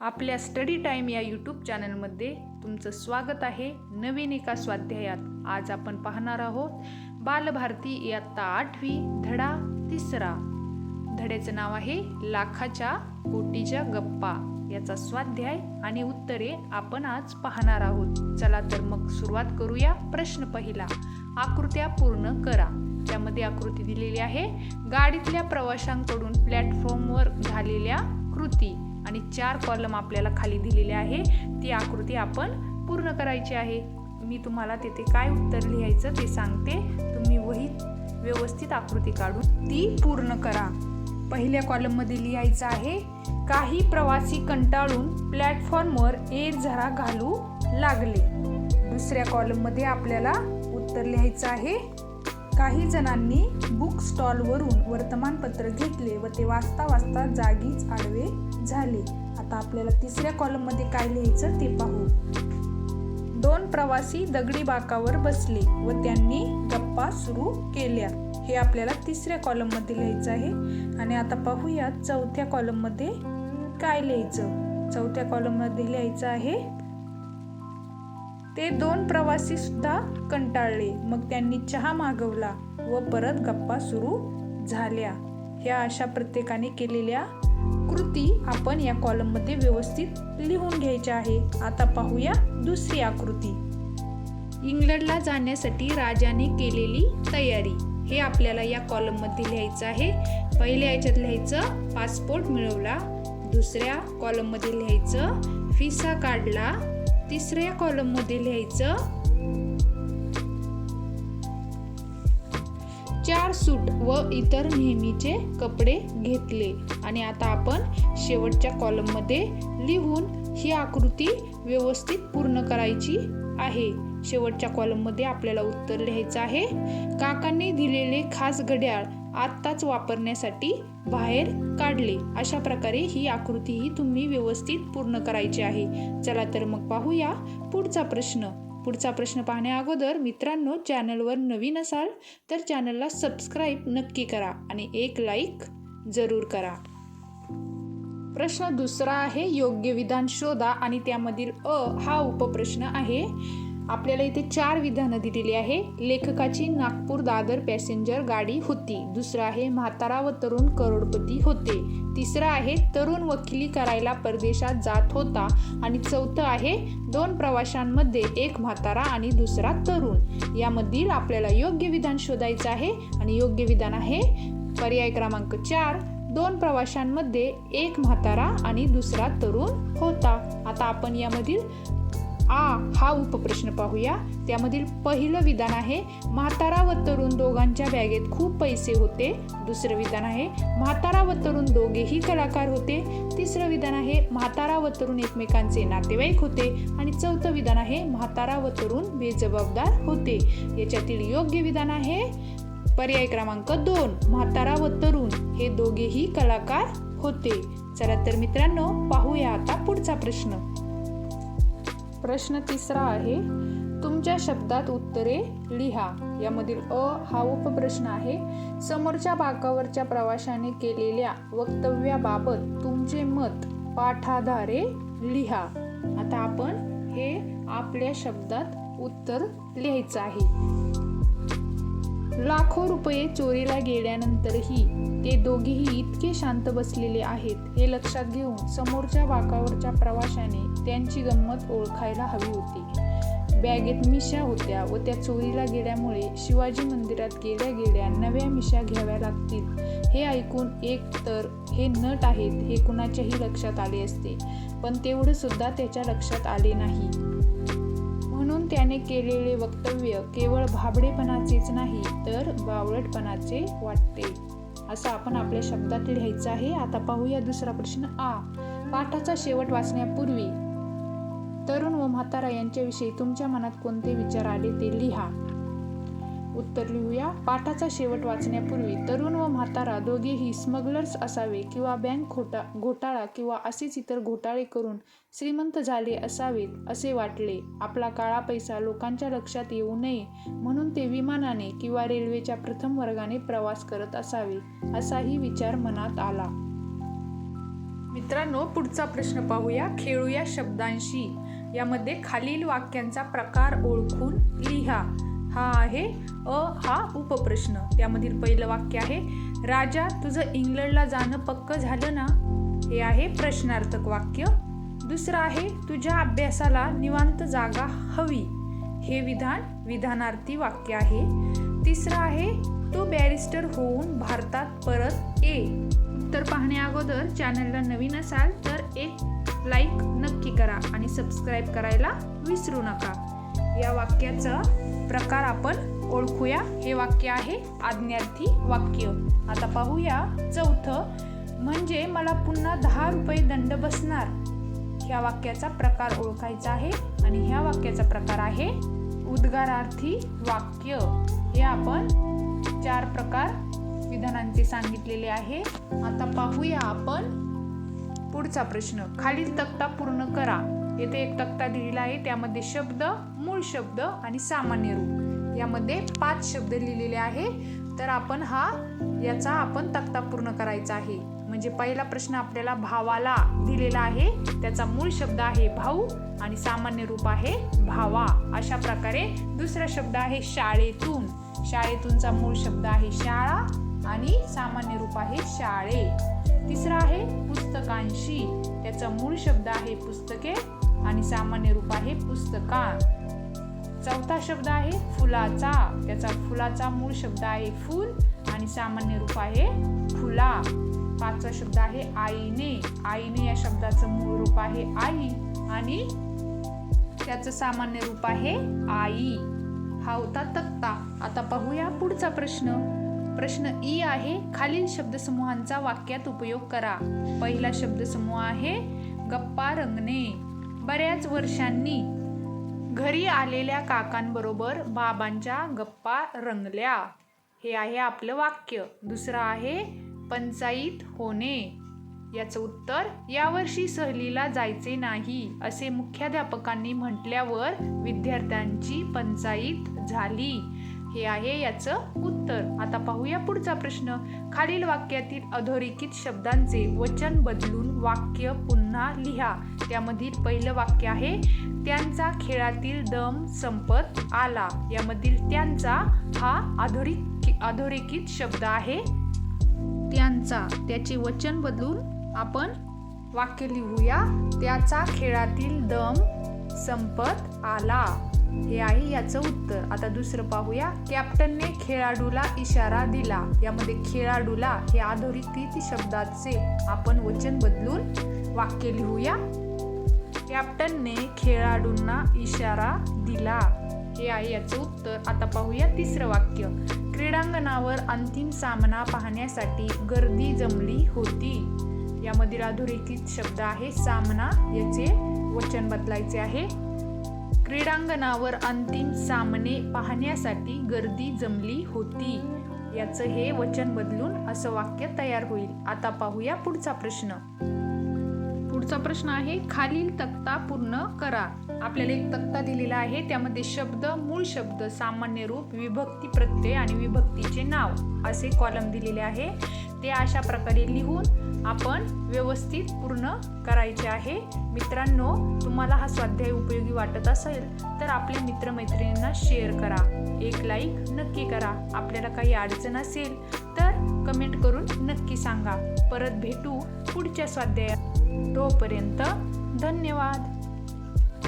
आपल्या study time या YouTube चॅनलमध्ये तुमचं स्वागत आहे. नवीन एका स्वाध्यायात आज आपण पाहणार आहोत बालभारती इयत्ता आठवी धडा तिसरा. धड्याचं नाव आहे लाखाच्या कोटीच्या गप्पा. याचा स्वाध्याय आणि उत्तरे आपण आज पाहणार आहोत. चला तर मग सुरुवात करूया प्रश्न पहिला. आकृत्या पूर्ण करा. त्यामध्ये आकृती दिलेली आहे. गाडीतल्या प्रवाशांकडून प्लॅटफॉर्मवर झालेल्या कृती. आणि चार कॉलम आपल्याला खाली दिलेले आहे. ती आकृती आपण पूर्ण करायची आहे. मी तुम्हाला तिथे काय उत्तर लिहायचं ते सांगते. तुम्ही वहीत व्यवस्थित आकृती काढून ती पूर्ण करा. पहिल्या कॉलममध्ये लिहायचं आहे काही प्रवासी कंटाळून प्लॅटफॉर्मवर एक झरा घालू लागले. दुसऱ्या कॉलममध्ये आपल्याला उत्तर लिहायचं आहे काही जणांनी बुक स्टॉलवरून वर्तमानपत्र घेतले व ते वाचता वाचता जागीच आडवे झाले. आता आपल्याला तिसऱ्या कॉलममध्ये काय लिहायचं ते पाहू. दोन प्रवासी दगडी बाकावर बसले व त्यांनी गप्पा सुरू केल्या. हे आपल्याला तिसऱ्या कॉलममध्ये लिहायचं आहे. आणि आता पाहूया चौथ्या कॉलममध्ये काय लिहायचं. चौथ्या कॉलममध्ये लिहायचं आहे ते दोन प्रवासी सुद्धा कंटाळले. मग त्यांनी चहा मागवला व परत गप्पा सुरू झाल्या. ह्या अशा प्रत्येकाने केलेल्या कृती आपण या कॉलममध्ये व्यवस्थित लिहून घ्यायच्या आहे आता पाहूया दुसरी आकृती. इंग्लंडला जाण्यासाठी राजाने केलेली तयारी. हे आपल्याला या कॉलममध्ये लिहायचं आहे. पहिल्या याच्यात लिहायचं पासपोर्ट मिळवला. दुसऱ्या कॉलममध्ये लिहायचं फिसा काढला. तिसऱ्या कॉलममध्ये लिहायचं चार सूट व इतर नेहमीचे कपडे घेतले. आणि आता आपण शेवटच्या कॉलममध्ये लिहून ही आकृती व्यवस्थित पूर्ण करायची आहे. शेवटच्या कॉलममध्ये आपल्याला उत्तर लिहायचं आहे काकांनी दिलेले खास घड्याळ आत्ताच वापरण्यासाठी बाहेर काढले. अशा प्रकारे ही आकृतीही तुम्ही व्यवस्थित पूर्ण करायची आहे. चला तर मग पाहूया पुढचा प्रश्न. पुढचा प्रश्न पाहण्या अगोदर मित्रांनो चॅनलवर नवीन असाल तर चॅनलला सबस्क्राईब नक्की करा आणि एक लाईक जरूर करा. प्रश्न दुसरा आहे योग्य विधान शोधा आणि त्यामधील अ हा उपप्रश्न आहे. आपल्याला इथे चार विधानं दिलेली आहे. लेखकाची नागपूर दादर पॅसेंजर गाडी होती. दुसरं आहे म्हातारा व तरुण करोडपती होते. तिसरं आहे तरुण वकिली करायला परदेशात जात होता. आणि चौथं आहे दोन प्रवाशांमध्ये एक म्हातारा आणि दुसरा तरुण. यामधील आपल्याला योग्य विधान शोधायचं आहे आणि योग्य विधान आहे. पर्याय क्रमांक चार दोन प्रवाशांमध्ये एक म्हातारा आणि दुसरा तरुण होता. आता आपण यामधील आ हा उपप्रश्न पाहूया. त्यामधील पहिलं विधान आहे म्हातारा व तरुण दोघांच्या बॅगेत खूप पैसे होते. दुसरं विधान आहे म्हातारा व तरुण दोघेही कलाकार होते. तिसरं विधान आहे म्हातारा व तरुण एकमेकांचे नातेवाईक होते. आणि चौथं विधान आहे म्हातारा व तरुण बेजबाबदार होते. याच्यातील योग्य विधान आहे पर्याय क्रमांक दोन म्हातारा व तरुण हे दोघेही कलाकार होते. चला तर मित्रांनो पाहूया आता पुढचा प्रश्न. प्रश्न तिसरा आहे तुमच्या शब्दात उत्तरे लिहा. यामधील अ हा उपप्रश्न आहे समोरच्या बाकावरच्या प्रवाशाने केलेल्या वक्तव्याबाबत तुमचे मत पाठाधारे लिहा. आता आपण हे आपल्या शब्दात उत्तर लिहायचं आहे. लाखो रुपये चोरीला गेल्यानंतरही ते दोघेही इतके शांत बसलेले आहेत हे लक्षात घेऊन समोरच्या बाकावरच्या प्रवाशाने त्यांची गंमत ओळखायला हवी होती. बॅगेत मिशा होत्या व त्या चोरीला गेल्यामुळे शिवाजी मंदिरात गेल्या गेल्या नव्या मिशा घ्याव्या लागतील. हे ऐकून एक तर हे नट आहेत हे कुणाच्याही लक्षात आले असते पण तेवढं सुद्धा त्याच्या लक्षात आले नाही. म्हणून त्याने केलेले वक्तव्य केवळ भाबडेपणाचेच नाही तर बावळटपणाचे वाटते. असं आपण आपल्या शब्दात लिहायचं आहे. आता पाहूया दुसरा प्रश्न आ. पाठाचा शेवट वाचण्यापूर्वी तरुण व म्हातारा यांच्याविषयी तुमच्या मनात कोणते विचार आले ते लिहा. उत्तर लिहूया. पाठाचा शेवट वाचण्यापूर्वी तरुण व म्हातारा दोघेही स्मगलर्स असावे किंवा बँक खोटा घोटाळा किंवा असेच इतर घोटाळे करून श्रीमंत झाले असावेत असे वाटले. आपला काळा पैसा लोकांच्या लक्षात येऊ नये म्हणून ते विमानाने किंवा रेल्वेच्या प्रथम वर्गाने प्रवास करत असावे असाही विचार मनात आला. मित्रांनो पुढचा प्रश्न पाहूया. खेळूया शब्दांशी. यामध्ये खालील वाक्यांचा प्रकार ओळखून लिहा. हा आहे अ हा उपप्रश्न. त्यामधील पहिलं वाक्य आहे राजा तुझं इंग्लंडला जाणं पक्क झालं ना? हे आहे प्रश्नार्थक वाक्य. दुसरं आहे तुझ्या अभ्यासाला निवांत जागा हवी. हे विधान विधानार्थी वाक्य आहे. तिसरं आहे तू बॅरिस्टर होऊन भारतात परत ये. उत्तर पाहण्या अगोदर चॅनलला नवीन असाल तर एक लाईक नक्की करा आणि सबस्क्राईब करायला विसरू नका. या वाक्याचं प्रकार आपण ओळखूया. हे वाक्य आहे आज्ञार्थी वाक्य. आता पाहूया चौथं म्हणजे मला पुन्हा दहा रुपये दंड बसणार. ह्या वाक्याचा प्रकार ओळखायचा आहे आणि ह्या वाक्याचा प्रकार आहे उद्गारार्थी वाक्य. हे आपण चार प्रकार विधानांचे सांगितलेले आहे. आता पाहूया आपण पुढचा प्रश्न. खालील तक्ता पूर्ण करा. येथे एक तक्ता दिलेला आहे. त्यामध्ये शब्द मूळ शब्द आणि सामान्य रूप. यामध्ये पाच शब्द लिहिलेले आहे. तर आपण हा याचा आपण तक्ता पूर्ण करायचा आहे. म्हणजे पहिला प्रश्न आपल्याला भावाला दिलेला आहे. त्याचा मूळ शब्द आहे भाऊ आणि सामान्य रूप आहे भावा. अशा प्रकारे दुसरा शब्द आहे शाळेतून. शाळेतूनचा मूळ शब्द आहे शाळा आणि सामान्य रूप आहे शाळे. तिसरा आहे पुस्तकांशी. त्याचा मूळ शब्द आहे पुस्तके आणि सामान्य रूप आहे पुस्तका चौथा शब्द आहे फुलाचा. त्याचा फुलाचा मूळ शब्द आहे फूल आणि सामान्य रूप आहे फुला. पाचवा शब्द आहे आईने. आईने या शब्दाचं मूळ रूप आहे आई आणि त्याचं सामान्य रूप आहे आई. हा होता तक्ता. आता पाहूया पुढचा प्रश्न. प्रश्न ई आहे खालील शब्दसमूहांचा वाक्यात उपयोग करा. पहिला शब्दसमूह आहे गप्पा रंगणे. बऱ्याच वर्षांनी घरी आलेल्या काकांबरोबर बाबांच्या गप्पा रंगल्या. हे आहे आपलं वाक्य. दुसरं आहे पंचाईत होणे. याचं उत्तर यावर्षी सहलीला जायचे नाही असे मुख्याध्यापकांनी म्हटल्यावर विद्यार्थ्यांची पंचाईत झाली. हे आहे याचं उत्तर. आता पाहूया पुढचा प्रश्न. खालील वाक्यातील अधोरेखित शब्दांचे वचन बदलून वाक्य पुन्हा लिहा. त्यामधील पहिलं वाक्य आहे त्यांचा खेळातील दम संपत आला. यामधील त्यांचा हा अधोरे अधोरेखित शब्द आहे त्यांचा. त्याचे वचन बदलून आपण वाक्य लिहूया त्याचा खेळातील दम संपत आला. हे आहे याचं उत्तर. आता दुसरं पाहूया. कॅप्टनने खेळाडूला इशारा दिला. यामध्ये खेळाडूला हे अधोरेखित शब्दाचे आपण वचन बदलून वाक्य लिहूया. कॅप्टनने खेळाडूंना इशारा दिला. हे आहे याचं उत्तर. आता पाहूया तिसरं वाक्य. क्रीडांगणावर अंतिम सामना पाहण्यासाठी गर्दी जमली होती. यामधील अधोरेखित शब्द आहे सामना. याचे वचन बदलायचे आहे. क्रीडांगणावर अंतिम सामने पाहण्यासाठी गर्दी जमली होती. याचं हे वचन बदलून असं वाक्य तयार होईल. आता पाहूया पुढचा प्रश्न. पुढचा प्रश्न आहे खालील तक्ता पूर्ण करा. आपल्याला एक तक्ता दिलेला आहे त्यामध्ये शब्द मूळ शब्द सामान्य रूप विभक्ती प्रत्यय आणि विभक्तीचे नाव असे कॉलम दिलेले आहे. ते अशा प्रकारे लिहून आपण व्यवस्थित पूर्ण करायचे आहे. मित्रांनो तुम्हाला हा स्वाध्याय उपयोगी वाटत असेल तर आपल्या मित्रमैत्रिणींना शेअर करा. एक लाईक नक्की करा. आपल्याला काही अडचण असेल तर कमेंट करून नक्की सांगा. परत भेटू पुढच्या स्वाध्यायात. तोपर्यंत धन्यवाद.